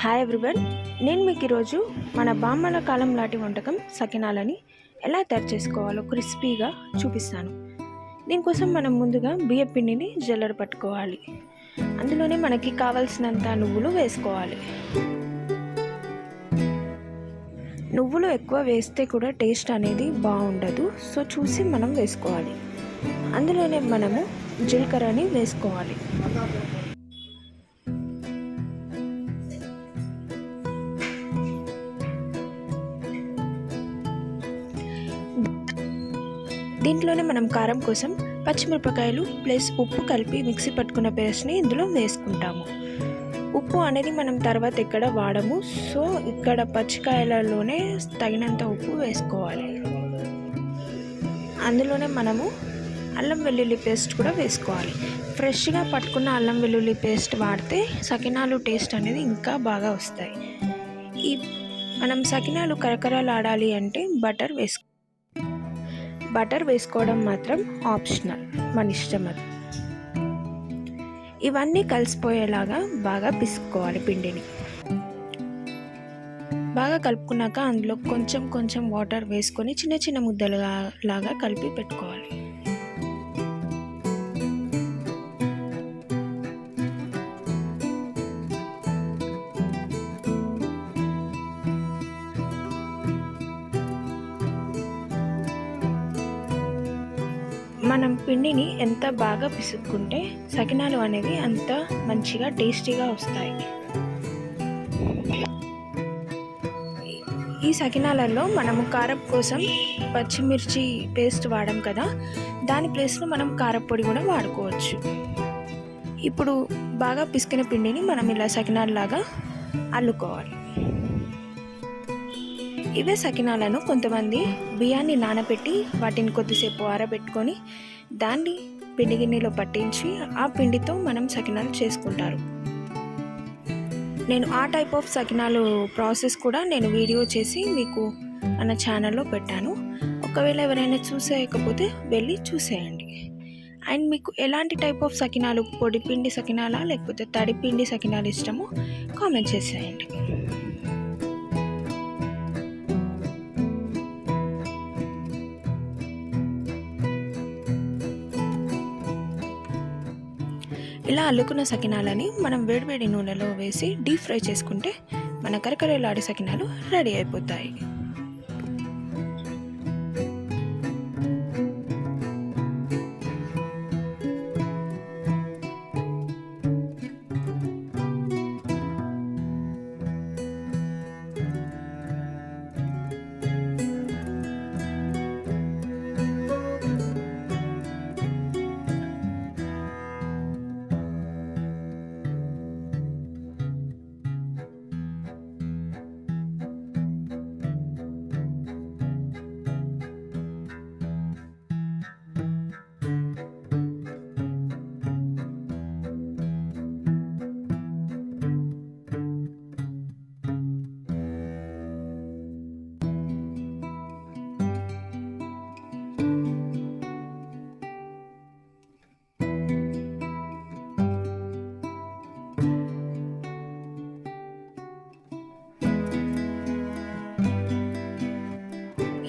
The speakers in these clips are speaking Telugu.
హాయ్ ఎవ్రీవన్ నేను మీకు ఈరోజు మన బామ్మల కాలం లాంటి వంటకం సకినాలని ఎలా తయారు చేసుకోవాలో క్రిస్పీగా చూపిస్తాను. దీనికోసం మనం ముందుగా బియ్య పిండిని జల్లడ పట్టుకోవాలి. అందులోనే మనకి కావలసినంత నువ్వులు వేసుకోవాలి. నువ్వులు ఎక్కువ వేస్తే కూడా టేస్ట్ అనేది బాగుండదు. సో చూసి మనం వేసుకోవాలి. అందులోనే మనము జీలకర్రని వేసుకోవాలి. దీంట్లోనే మనం కారం కోసం పచ్చిమిరపకాయలు ప్లస్ ఉప్పు కలిపి మిక్సీ పట్టుకున్న పేస్ట్ని ఇందులో వేసుకుంటాము. ఉప్పు అనేది మనం తర్వాత ఎక్కడ వాడము సో ఇక్కడ పచ్చికాయలలోనే తగినంత ఉప్పు వేసుకోవాలి. అందులోనే మనము అల్లం వెల్లుల్లి పేస్ట్ కూడా వేసుకోవాలి. ఫ్రెష్గా పట్టుకున్న అల్లం వెల్లుల్లి పేస్ట్ వాడితే సకినాలు టేస్ట్ అనేది ఇంకా బాగా వస్తాయి. ఈ మనం సకినాలు కరకరాలు ఆడాలి అంటే బటర్ వేసుకో బటర్ వేసుకోవడం మాత్రం ఆప్షనల్ మన ఇష్టం అది. ఇవన్నీ కలిసిపోయేలాగా బాగా పిసుక్కోవాలి పిండిని. బాగా కలుపుకున్నాక అందులో కొంచెం కొంచెం వాటర్ వేసుకొని చిన్న చిన్న ముద్దలుగా లాగా కలిపి పెట్టుకోవాలి. మనం పిండిని ఎంత బాగా పిసుక్కుంటే సకినాలు అనేవి అంత మంచిగా టేస్టీగా వస్తాయి. ఈ సకినాలలో మనము కారం కోసం పచ్చిమిర్చి పేస్ట్ వాడాం కదా దాని ప్లేస్లో మనం కారపొడి కూడా వాడుకోవచ్చు. ఇప్పుడు బాగా పిసికిన పిండిని మనం ఇలా సకినాల్లాగా అల్లుకోవాలి. ఇవే సకినాలను కొంతమంది బియ్యాన్ని నానబెట్టి వాటిని కొద్దిసేపు ఆరబెట్టుకొని దాన్ని పిండి గిన్నెలో పట్టించి ఆ పిండితో మనం సకినాలు చేసుకుంటారు. నేను ఆ టైప్ ఆఫ్ సకినాలు ప్రాసెస్ కూడా నేను వీడియో చేసి మీకు మన ఛానల్లో పెట్టాను. ఒకవేళ ఎవరైనా చూసేయకపోతే వెళ్ళి చూసేయండి. అండ్ మీకు ఎలాంటి టైప్ ఆఫ్ సకినాలు పొడిపిండి సకినాలా లేకపోతే తడిపిండి సకినాలు ఇష్టమో కామెంట్ చేసేయండి. ఇలా అల్లుకున్న సకినాలని మనం వేడివేడి నూనెలో వేసి డీప్ ఫ్రై చేసుకుంటే మన కరకరలాడే సకినాలు రెడీ అయిపోతాయి.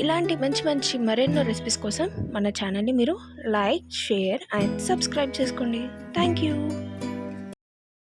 ఇలాంటి మంచి మంచి మరెన్నో రెసిపీస్ కోసం మన ఛానల్ని మీరు లైక్ షేర్ అండ్ సబ్స్క్రైబ్ చేసుకోండి. Thank you